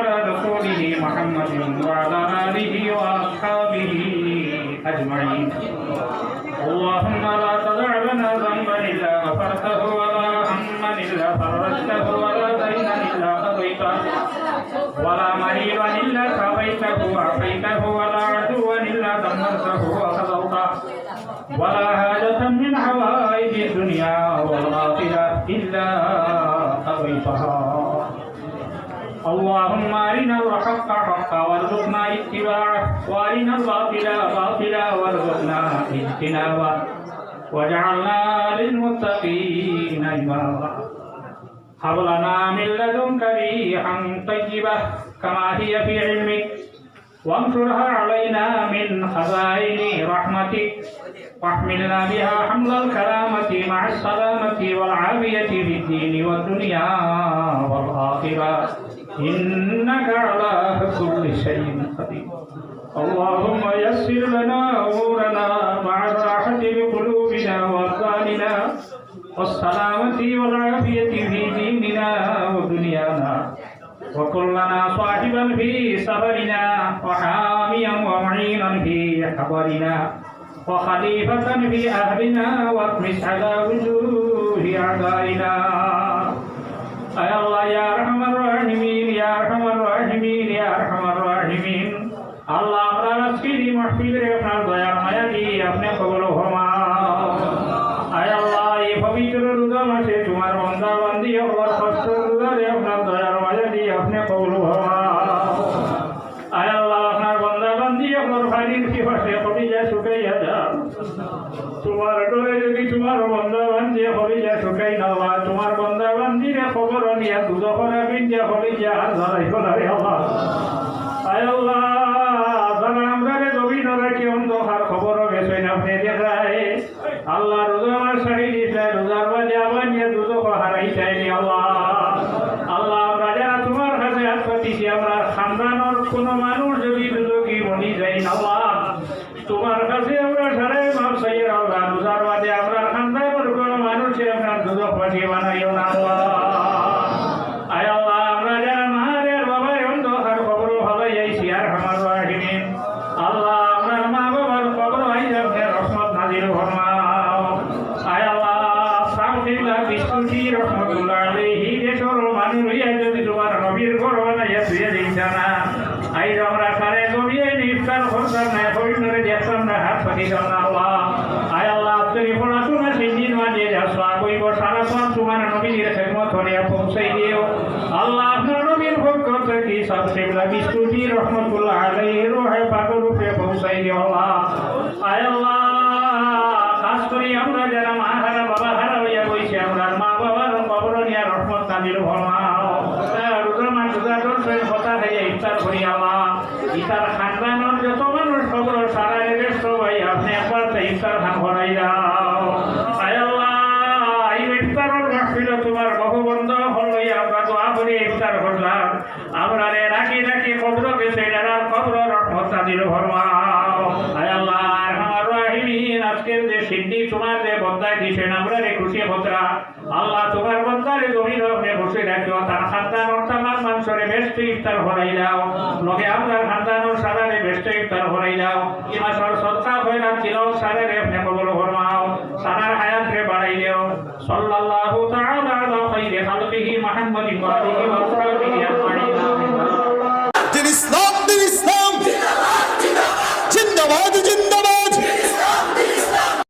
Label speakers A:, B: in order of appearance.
A: على رسوله محمد وعلى آله وأصحابه أجمعين. اللهم لا تدع لنا ذنبا إلا غفرته ولا هما إلا فرجته ولا دينا إلا قضيته ولا مريضا إلا شفيته وعافيته ولا عدوا إلا دمرته وخذلته ولا حاجة من حوائج الدنيا والآخرة إلا اللهم أرنا الحق حقا وارزقنا اتباعه وأرنا الباطل باطلا وارزقنا اجتنابه واجعلنا للمتقين إماما. هب لنا من لدنك ريحا طيبة كما هي في علمك. وانشرها علينا من خزائن رحمتك. واحملنا بها حمل الكرامة مع السلامة والعافية في الدين والدنيا والآخرة. إنك على كل شيء قدير. اللهم يسر لنا أمورنا مع الراحة لقلوبنا وأبداننا والسلامة والعافية في ديننا ودنيانا. وكن لنا صاحبا في سفرنا وحاميا ومعينا في حضرنا وخليفة في أهلنا واطمس على وجوه أعدائنا أي الله يا أرحم الراحمين يا أرحم الراحمين يا أرحم الراحمين আল্লাহ আমরা আজকের এই মাহফিলের আপনার দয়ার মায়া দিয়ে আপনি কবল ফরমাও আয় আল্লাহ এই পবিত্র রোজা মাসে তোমার বন্দা বান্দি হওয়ার কষ্ট রোজারে শুকাইয়া তোমার ডরে যদি তোমার বন্দা বান্দি হলি যা শুকাই নেওয়া তোমার বান্দিরে খবর নিয়া যা ধরাই আল্লাহ আল্লাহ রোজা তোমার কাছে হাত আমরা খানদানোর কোনো মানুষ যদি দুদকি বনি যাই না তোমার কাছে আমরা সারাই মাপ চাই আল্লাহ রোজার বাজে আমরা খানদানোর কোনো মানুষে আপনার দুধ পাঠিয়ে বানাইও না। আয় আল্লাহ, আমরা যারা মায়ের বাবার অন্ধকার খবর ভালো যাইছি আর আমার রাহিমিন আল্লাহ, আমার মা বাবার খবর আই আপনি রহমত নাজির বিষ্ণুজি রহমতুল্লাহ আলাইহি দেশর মানুষ হইয়া যদি তোমার নবীর ঘর বানাইয়া তুই দিইছা না আই আমরা সারে জমিয়ে ইফতার করতাম না হইনরে হাত পাতিতাম না আল্লাহ আয় আল্লাহ তুমি পড়াশোনা সেই দিন মাঝে যাচ্ছা কইব সারা সব তোমার নবীর খেদমত হরিয়া পৌঁছাই দিও আল্লাহ আপনার নবীর ভক্ত থেকে সব সেগুলা বিষ্ণুজি রহমতুল্লাহ আলাইহি রোহে পাক রূপে পৌঁছাই দিও আল্লাহ আয় আল্লাহ, খাস করে আমরা যারা মা হারা বাবা হারা হইয়া বইছে আমরা মা। বাবার কবর নিয়া রহমত তাদের ভরমাও রোজা মা কথা হইয়া ইফতার করি আল্লাহ ইফতার খানদানোর যত মানুষ খবর সারা ব্যস্ত ভাই আপনি একবার তো ইফতার খান ভরাই দাও আল্লাহ ইফতারের মাহফিল তোমার বহু বন্ধ আমরা দোয়া করে ইফতার করলাম আমরা রে রাখি রাখি কবর গেছে যারা কবর রহমত দিল ভরমাও আয় আল্লাহ আমার রাহিমিন আজকের যে সিদ্ধি তোমার যে বন্দায় দিছেন আমরা রে খুশি ভদ্রা আল্লাহ তোমার বন্দারে জমির আপনি বসে রাখিও তার খানদান অর্থাৎ মানুষরে বেস্ট ইফতার হরাই দাও লগে আপনার খানদানোর সারারে বেস্ট ইফতার হরাই দাও ই মাসর সৎকা হইলাম চিলাও সারারে আপনি কবল ফরমাও। সারার হায়াত রে বাড়াই দেও সাল্লাল্লাহু তাআলা আলা খাইরি খালকিহি মুহাম্মাদিন ওয়া আলিহি